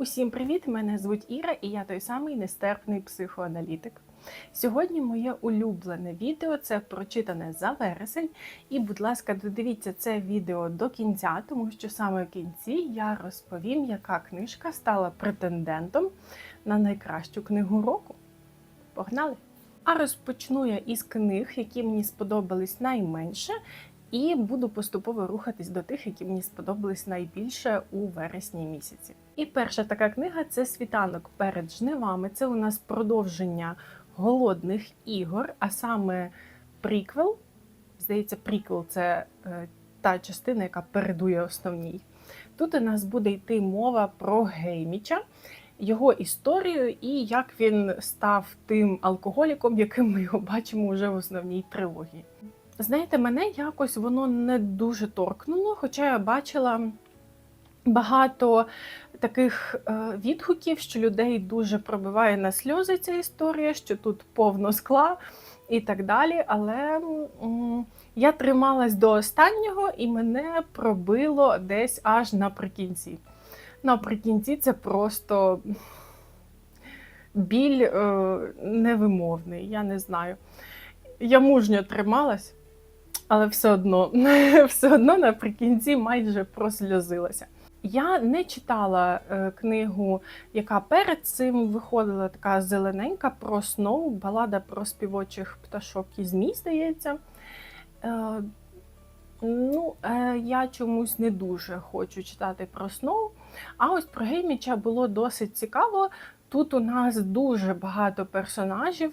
Усім привіт! Мене звуть Іра, і я той самий нестерпний психоаналітик. Сьогодні моє улюблене відео це прочитане за вересень. І, будь ласка, додивіться це відео до кінця, тому що саме в кінці я розповім, яка книжка стала претендентом на найкращу книгу року. Погнали! А розпочну я із книг, які мені сподобались найменше, і буду поступово рухатись до тих, які мені сподобались найбільше у вересні місяці. І перша така книга це Світанок перед жнивами. Це у нас продовження голодних ігор, а саме приквел. Здається, приквел це е, та частина, яка передує основній. Тут у нас буде йти мова про Гейміча, його історію і як він став тим алкоголіком, яким ми його бачимо вже в основній трилогії. Знаєте, мене якось воно не дуже торкнуло, хоча я бачила багато таких е, відгуків, що людей дуже пробиває на сльози ця історія, що тут повно скла і так далі. Але я трималась до останнього і мене пробило десь аж наприкінці. Наприкінці це просто біль е, невимовний, я не знаю. Я мужньо трималась, але все одно, все одно наприкінці майже просльозилася. Я не читала е, книгу, яка перед цим виходила така зелененька про сноу, балада про співочих пташок і змій, здається. Е, ну, е, я чомусь не дуже хочу читати про сноу. А ось про Гейміча було досить цікаво. Тут у нас дуже багато персонажів.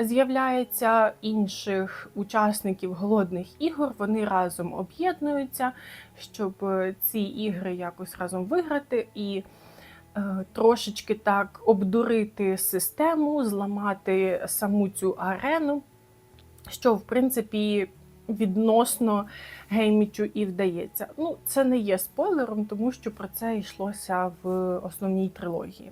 З'являється інших учасників голодних ігор, вони разом об'єднуються, щоб ці ігри якось разом виграти і е, трошечки так обдурити систему, зламати саму цю арену, що, в принципі, відносно геймічу і вдається. Ну, це не є спойлером, тому що про це йшлося в основній трилогії.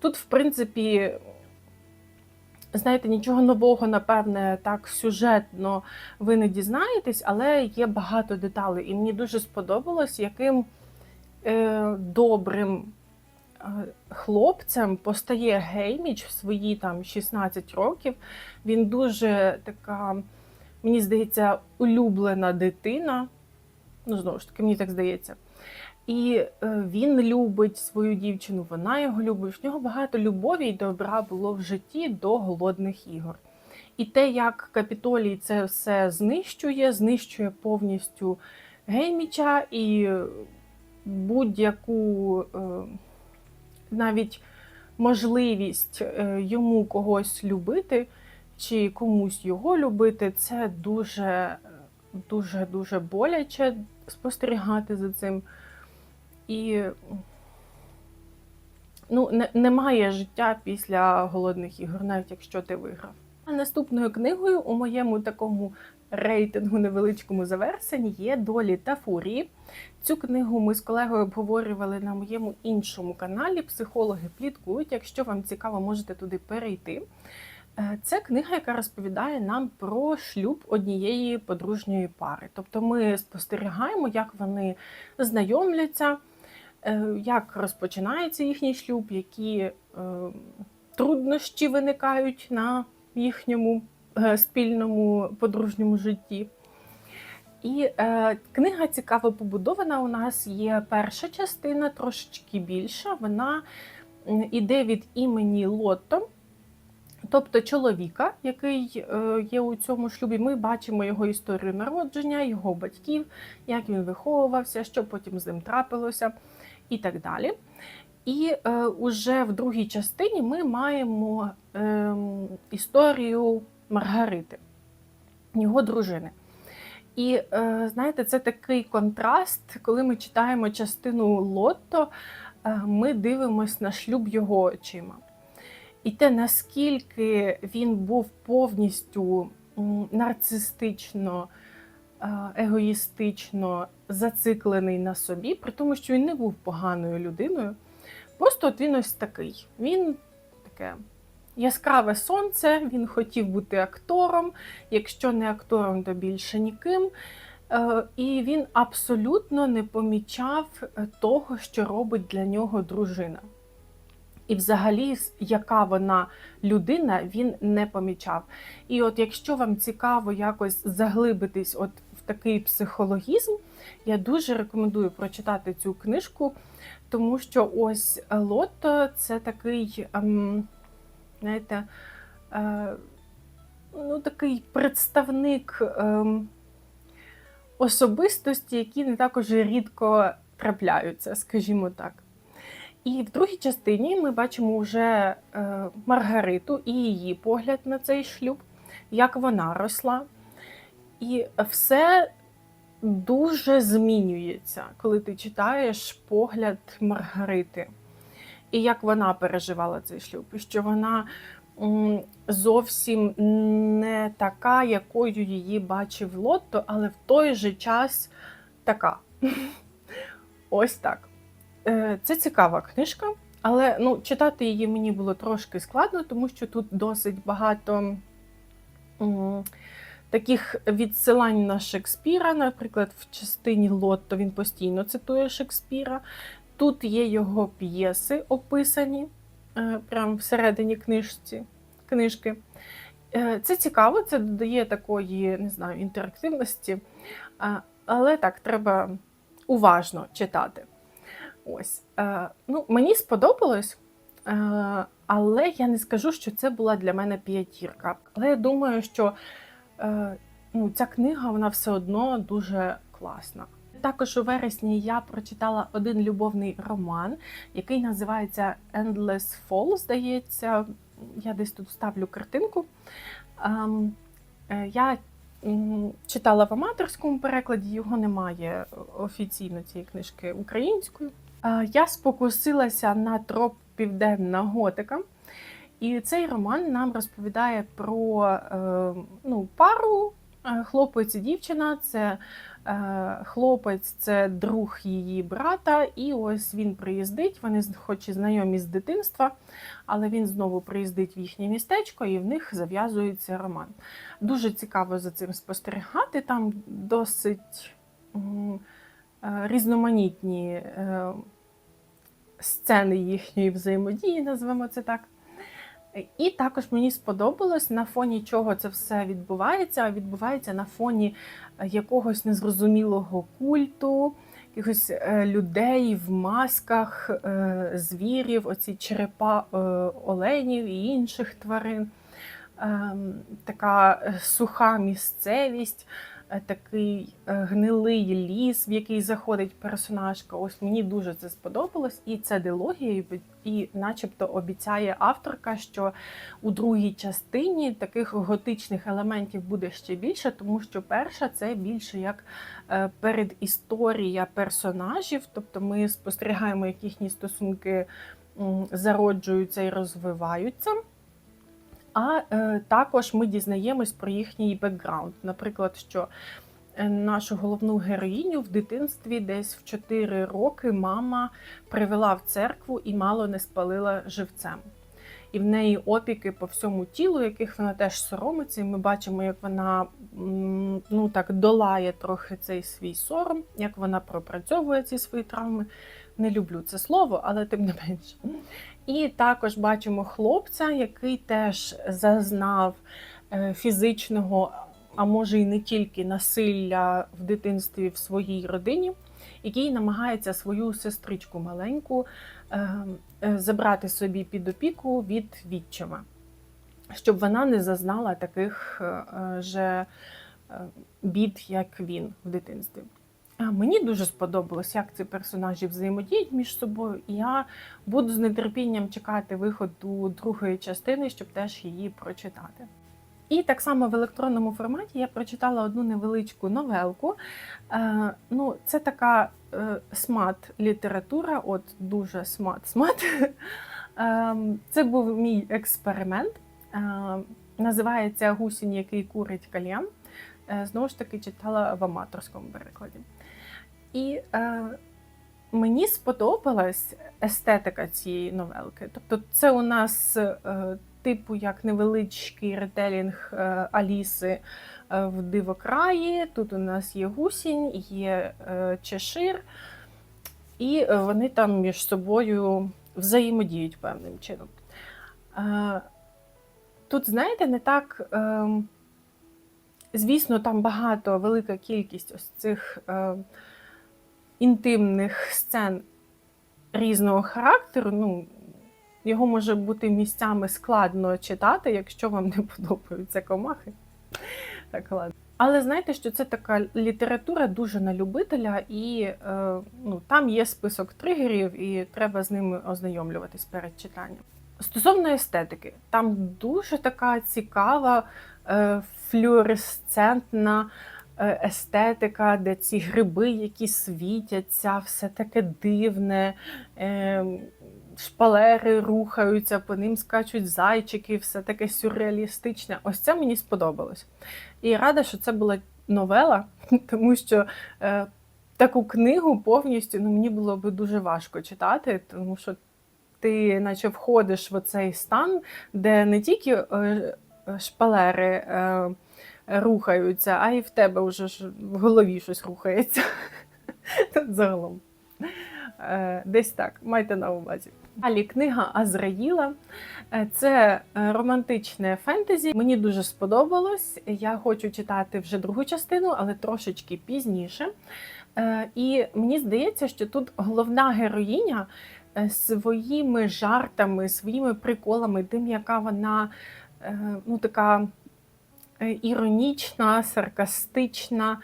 Тут, в принципі, Знаєте, нічого нового, напевне, так сюжетно ви не дізнаєтесь, але є багато деталей. І мені дуже сподобалось, яким е, добрим е, хлопцем постає Гейміч в свої там 16 років. Він дуже така, мені здається, улюблена дитина. Ну, знову ж таки, мені так здається. І е, він любить свою дівчину, вона його любить. В нього багато любові і добра було в житті до голодних ігор. І те, як Капітолій це все знищує, знищує повністю Гейміча і будь-яку е, навіть можливість е, йому когось любити чи комусь його любити, це дуже дуже дуже боляче спостерігати за цим. І ну, не, немає життя після голодних ігор, навіть якщо ти виграв. А наступною книгою у моєму такому рейтингу невеличкому заверсенні є Долі та Фурії. Цю книгу ми з колегою обговорювали на моєму іншому каналі. Психологи пліткують. Якщо вам цікаво, можете туди перейти. Е, це книга, яка розповідає нам про шлюб однієї подружньої пари. Тобто ми спостерігаємо, як вони знайомляться. Е, як розпочинається їхній шлюб, які е, труднощі виникають на їхньому е, спільному подружньому житті. І е, книга цікаво побудована. У нас є перша частина, трошечки більша. Вона іде від імені Лотто, тобто чоловіка, який е, є у цьому шлюбі. Ми бачимо його історію народження, його батьків, як він виховувався, що потім з ним трапилося і так далі. І е, уже в другій частині ми маємо е, історію Маргарити, його дружини. І е, знаєте, це такий контраст, коли ми читаємо частину Лотто, е, ми дивимося на шлюб його очима. І те, наскільки він був повністю нарцистично егоїстично зациклений на собі, при тому, що він не був поганою людиною. Просто от він ось такий. Він таке яскраве сонце, він хотів бути актором, якщо не актором, то більше ніким. Е, І він абсолютно не помічав е, того, що робить для нього дружина. І взагалі, яка вона людина, він не помічав. І от якщо вам цікаво якось заглибитись от такий психологізм, я дуже рекомендую прочитати цю книжку, тому що ось Лотто це такий, ем, знаєте, е, ну, такий представник ем, особистості, які не також рідко трапляються, скажімо так. І в другій частині ми бачимо вже е, Маргариту і її погляд на цей шлюб, як вона росла. І все дуже змінюється, коли ти читаєш погляд Маргарити, і як вона переживала цей шлюб, і що вона зовсім не така, якою її бачив Лотто, але в той же час така. Ось так. Е, Це цікава книжка, але ну, читати її мені було трошки складно, тому що тут досить багато таких відсилань на Шекспіра. Наприклад, в частині Лотто він постійно цитує Шекспіра. Тут є його п'єси описані е, прямо всередині книжці, книжки. Е, Це цікаво, це додає такої, не знаю, інтерактивності, але так, треба уважно читати. Ось. Е, ну, мені сподобалось, е, але я не скажу, що це була для мене п'ятірка. Але я думаю, що е, ну, ця книга вона все одно дуже класна. Також у вересні я прочитала один любовний роман, який називається Endless Fall, здається. Я десь тут вставлю картинку. Ем, е, я читала в аматорському перекладі, його немає офіційно цієї книжки українською. Е, Я спокусилася на троп Південна Готика. І цей роман нам розповідає про е, ну, пару е, хлопець і дівчина. Це е, хлопець, це друг її брата, і ось він приїздить. Вони хоч і знайомі з дитинства, але він знову приїздить в їхнє містечко, і в них зав'язується роман. Дуже цікаво за цим спостерігати. Там досить різноманітні сцени їхньої взаємодії, назвемо це так. І також мені сподобалось, на фоні чого це все відбувається. А Відбувається на фоні е, якогось незрозумілого культу, якихось е, людей в масках, е, звірів, оці черепа оленів і інших тварин. Ем, Така суха місцевість, такий е, гнилий ліс, в який заходить персонажка. Ось мені дуже це сподобалось, і це дилогія, і, і начебто обіцяє авторка, що у другій частині таких готичних елементів буде ще більше, тому що перша це більше як е, передісторія персонажів, тобто ми спостерігаємо, як їхні стосунки зароджуються і розвиваються. А е, також ми дізнаємось про їхній бекграунд. Наприклад, що е, нашу головну героїню в дитинстві десь в 4 роки мама привела в церкву і мало не спалила живцем. І в неї опіки по всьому тілу, яких вона теж соромиться. І ми бачимо, як вона ну так долає трохи цей свій сором, як вона пропрацьовує ці свої травми. Не люблю це слово, але тим не менше. І також бачимо хлопця, який теж зазнав е, фізичного, а може й не тільки насилля в дитинстві в своїй родині, який намагається свою сестричку маленьку е, е, забрати собі під опіку від відчима, щоб вона не зазнала таких же бід, як він в дитинстві. А Мені дуже сподобалось, як ці персонажі взаємодіють між собою. І я буду з нетерпінням чекати виходу другої частини, щоб теж її прочитати. І так само в електронному форматі я прочитала одну невеличку новелку. Е, ну, це така е, смат-література, от дуже смат-смат. Е, це був мій експеримент. Е, називається Гусінь, який курить кальян. Е, знову ж таки, читала в аматорському перекладі. І е, мені сподобалась естетика цієї новелки. Тобто, це у нас е, типу як невеличкий ретелінг е, Аліси е, в Дивокраї. Тут у нас є гусінь, є е, чешир, і е, вони там між собою взаємодіють певним чином. Е, Тут, знаєте, не так. ем, Звісно, там багато, велика кількість ось цих е, інтимних сцен різного характеру. Ну, його може бути місцями складно читати, якщо вам не подобаються комахи. Так, ладно. Але знаєте, що це така література дуже на любителя, і е, ну, там є список тригерів, і треба з ними ознайомлюватись перед читанням. Стосовно естетики, там дуже така цікава е, флюоресцентна естетика, де ці гриби, які світяться, все таке дивне, е, шпалери рухаються, по ним скачуть зайчики, все таке сюрреалістичне. Ось це мені сподобалось. І рада, що це була новела, тому що е, таку книгу повністю ну, мені було би дуже важко читати, тому що ти наче входиш в цей стан, де не тільки е, шпалери е, рухаються, а й в тебе вже ж в голові щось рухається. Загалом. Е, Десь так, майте на увазі. Далі книга Азраїла. Е, Це е, романтичне фентезі. Мені дуже сподобалось. Я хочу читати вже другу частину, але трошечки пізніше. І мені здається, що тут головна героїня своїми жартами, своїми приколами, тим, яка вона ну, така іронічна, саркастична,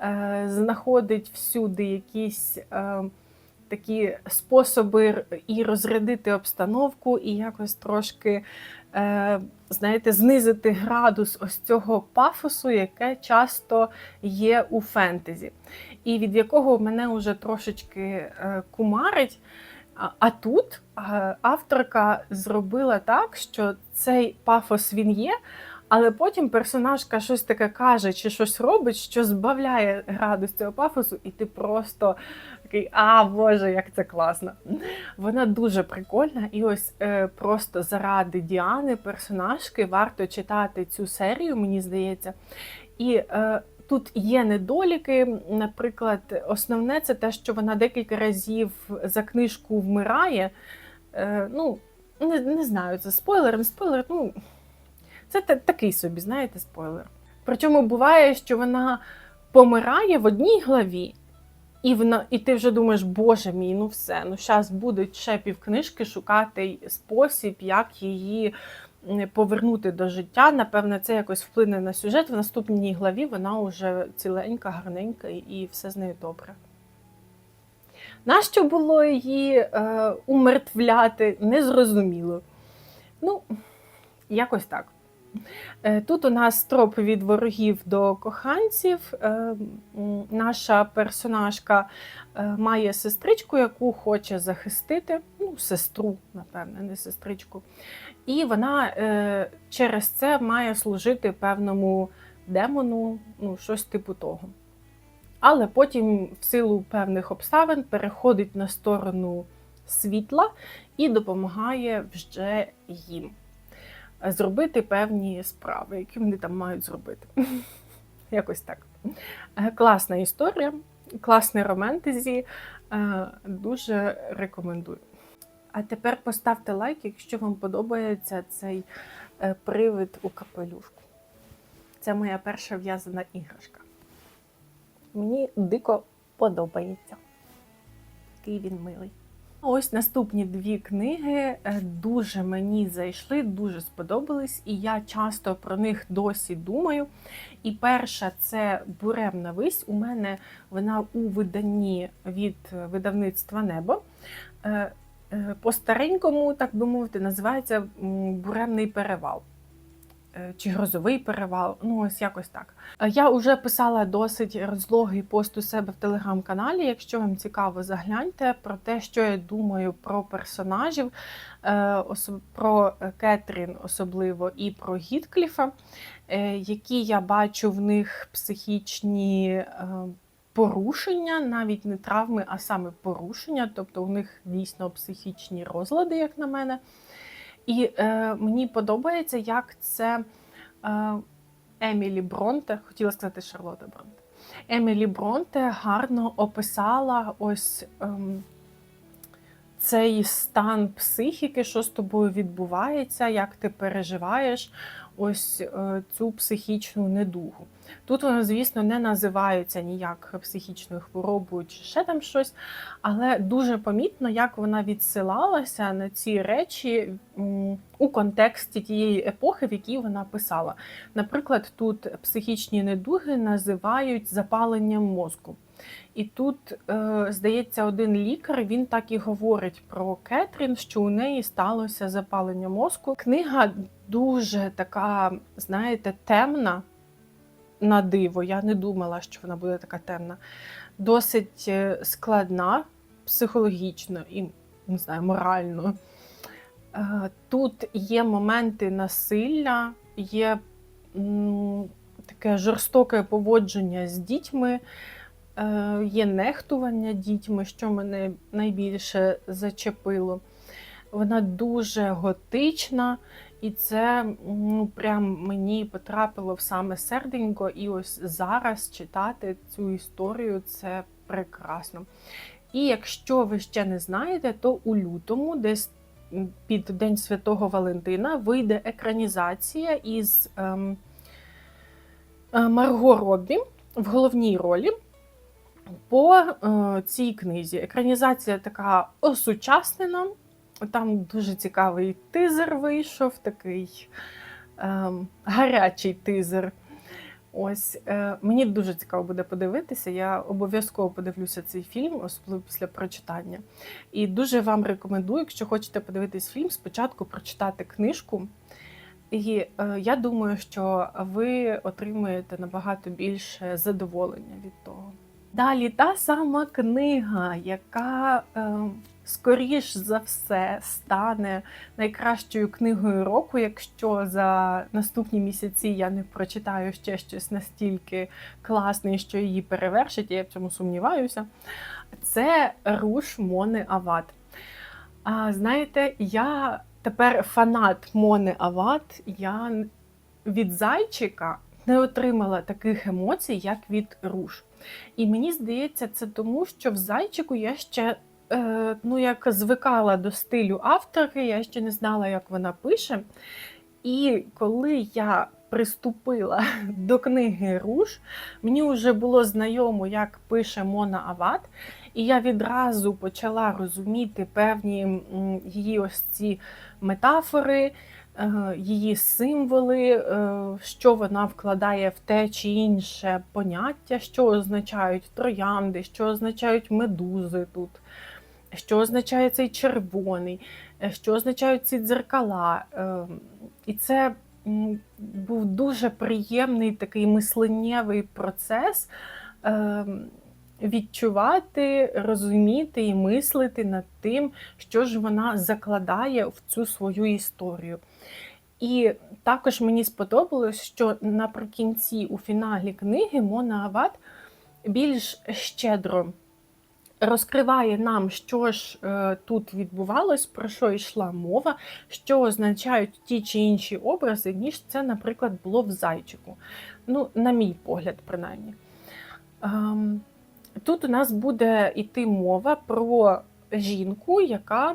е, знаходить всюди якісь е, такі способи і розрядити обстановку, і якось трошки, е, знаєте, знизити градус ось цього пафосу, яке часто є у фентезі, і від якого мене вже трошечки е, кумарить. А, тут е, авторка зробила так, що цей пафос він є, але потім персонажка щось таке каже чи щось робить, що збавляє градус цього пафосу, і ти просто такий, а Боже, як це класно. Вона дуже прикольна, і ось е, просто заради Діани, персонажки, варто читати цю серію, мені здається. І е, тут є недоліки. Наприклад, основне це те, що вона декілька разів за книжку вмирає. Е, ну, не, не знаю, це спойлер, спойлер. Ну, це та- такий собі, знаєте, спойлер. Причому буває, що вона помирає в одній главі, і, вона, і ти вже думаєш, боже мій, ну все, ну зараз будуть ще півкнижки шукати спосіб, як її повернути до життя. Напевно, це якось вплине на сюжет. В наступній главі вона вже ціленька, гарненька і все з нею добре. Нащо було її е, умертвляти, незрозуміло. Ну, якось так. Е, Тут у нас троп від ворогів до коханців. Е, Наша персонажка е, має сестричку, яку хоче захистити. Ну, сестру, напевне, не сестричку. І вона через це має служити певному демону, ну, щось типу того. Але потім, в силу певних обставин, переходить на сторону світла і допомагає вже їм зробити певні справи, які вони там мають зробити. Якось так. Е, Класна історія, класне романтезі. е, Дуже рекомендую. А тепер поставте лайк, якщо вам подобається цей е, привид у капелюшку. Це моя перша в'язана іграшка. Мені дико подобається. Такий він милий. Ось наступні дві книги е, дуже мені зайшли, дуже сподобались, і я часто про них досі думаю. І перша це Буремна вись. У мене вона у виданні від видавництва Небо. Е, е, По-старенькому, так би мовити, називається Буремний перевал. Е, Чи грозовий перевал, ну ось якось так. Е, Я вже писала досить розлогий пост у себе в телеграм-каналі. Якщо вам цікаво, загляньте про те, що я думаю про персонажів, е, про Кетрін особливо і про Гіткліфа, які я бачу в них психічні порушення, навіть не травми, а саме порушення, тобто у них дійсно психічні розлади, як на мене. І е, мені подобається, як це е, Емілі Бронте, хотіла сказати Шарлота Бронте. Емілі Бронте гарно описала ось е, цей стан психіки, що з тобою відбувається, як ти переживаєш ось е, цю психічну недугу. Тут воно, звісно, не називається ніяк психічною хворобою чи ще там щось, але дуже помітно, як вона відсилалася на ці речі у контексті тієї епохи, в якій вона писала. Наприклад, тут психічні недуги називають запаленням мозку. І тут, е, здається, один лікар він так і говорить про Кетрін, що у неї сталося запалення мозку. Книга дуже така, знаєте, темна на диво. Я не думала, що вона буде така темна. Досить е, складна психологічно і не знаю, морально. Е, Тут є моменти насилля, є таке жорстоке поводження з дітьми. Е, Є нехтування дітьми, що мене найбільше зачепило. Вона дуже готична, і це ну, прям мені потрапило в саме серденько. І ось зараз читати цю історію це прекрасно. І якщо ви ще не знаєте, то у лютому, десь під День Святого Валентина, вийде екранізація із ем, е, Марго Роббі в головній ролі по е, цій книзі. Екранізація така осучаснена. Там дуже цікавий тизер вийшов, такий е, гарячий тизер. Ось е, мені дуже цікаво буде подивитися. Я обов'язково подивлюся цей фільм, особливо після прочитання. І дуже вам рекомендую, якщо хочете подивитись фільм, спочатку прочитати книжку. І е, я думаю, що ви отримаєте набагато більше задоволення від того. Далі та сама книга, яка е, скоріш за все стане найкращою книгою року, якщо за наступні місяці я не прочитаю ще щось настільки класне, що її перевершить, я в цьому сумніваюся. Це Руш Мони Ават. А знаєте, я тепер фанат Мони Ават. Я від зайчика не отримала таких емоцій, як від руш. І мені здається, це тому, що в зайчику я ще е, ну, як звикала до стилю авторки, я ще не знала, як вона пише. І коли я приступила до книги Руш, мені вже було знайомо, як пише Мона Ават, і я відразу почала розуміти певні її ось ці метафори. Е, її символи, е, що вона вкладає в те чи інше поняття, що означають троянди, що означають медузи тут, що означає цей червоний, е, що означають ці дзеркала. І це був дуже приємний такий мисленнєвий процес. Відчувати, розуміти і мислити над тим, що ж вона закладає в цю свою історію. І також мені сподобалось, що наприкінці у фіналі книги Мона Ават більш щедро розкриває нам, що ж е, тут відбувалось, про що йшла мова, що означають ті чи інші образи, ніж це, наприклад, було в зайчику. Ну, на мій погляд, принаймні. Ем, тут у нас буде йти мова про жінку, яка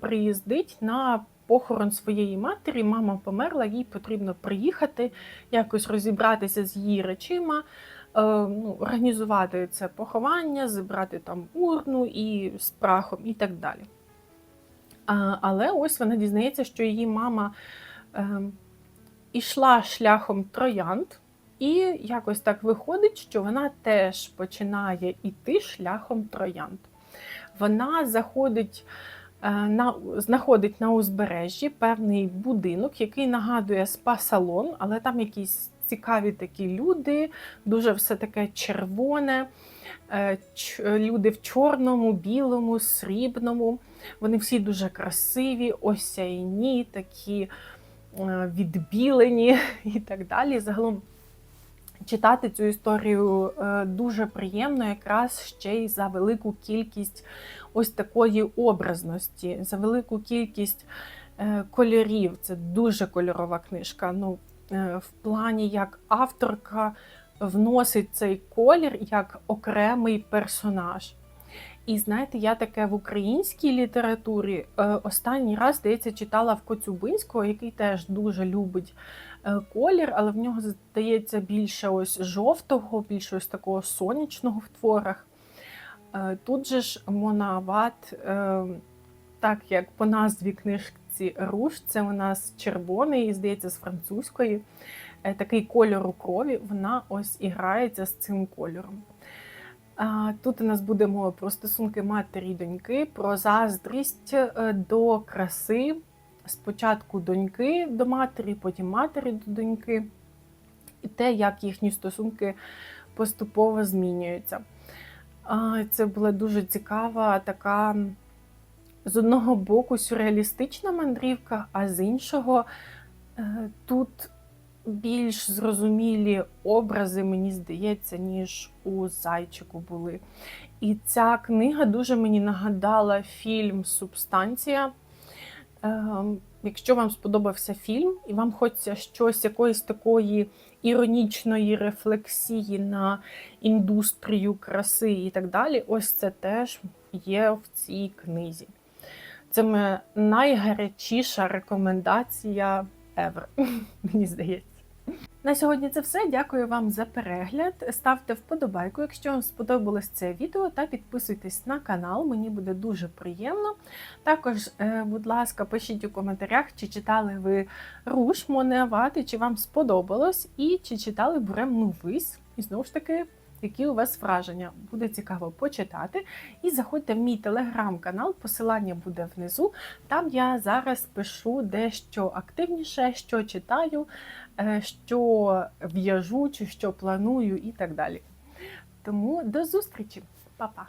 приїздить на похорон своєї матері, мама померла, їй потрібно приїхати, якось розібратися з її речима, е, ну, організувати це поховання, зібрати там урну і з прахом і так далі. Але ось вона дізнається, що її мама е, ішла шляхом троянд, і якось так виходить, що вона теж починає йти шляхом троянд. Вона заходить Е, на, знаходить на узбережжі певний будинок, який нагадує спа-салон, але там якісь цікаві такі люди, дуже все таке червоне, е, люди в чорному, білому, срібному. Вони всі дуже красиві, осяйні, такі е, відбілені і так далі. Загалом читати цю історію дуже приємно, якраз ще й за велику кількість ось такої образності, за велику кількість е, кольорів. Це дуже кольорова книжка. Ну, е, в плані як авторка вносить цей колір як окремий персонаж. І знаєте, я таке в українській літературі е, останній раз, здається, читала в Коцюбинського, який теж дуже любить е, колір, але в нього здається більше ось жовтого, більше ось такого сонячного в творах. Е, Тут же ж Монават, е, так як по назві книжці Руш, це у нас червоний, здається, з французької. Е, Такий кольор у крові, вона ось і грається з цим кольором. Тут у нас буде мова про стосунки матері і доньки, про заздрість е, до краси. Спочатку доньки до матері, потім матері до доньки, і те, як їхні стосунки поступово змінюються. Це була дуже цікава така, з одного боку, сюрреалістична мандрівка, а з іншого е, тут більш зрозумілі образи, мені здається, ніж у зайчику були. І ця книга дуже мені нагадала фільм Субстанція. Ем, Якщо вам сподобався фільм, і вам хочеться щось якоїсь такої іронічної рефлексії на індустрію краси і так далі, ось це теж є в цій книзі. Це моя найгарячіша рекомендація ever, мені здається. На сьогодні це все. Дякую вам за перегляд. Ставте вподобайку, якщо вам сподобалось це відео, та підписуйтесь на канал, мені буде дуже приємно. Також, е, будь ласка, пишіть у коментарях, чи читали ви руш Монеавати, чи вам сподобалось, і чи читали буремну вись. І знову ж таки, які у вас враження. Буде цікаво почитати. І заходьте в мій телеграм-канал, посилання буде внизу. Там я зараз пишу дещо активніше, що читаю, що в'яжу, чи що планую, і так далі. Тому до зустрічі, Па-па!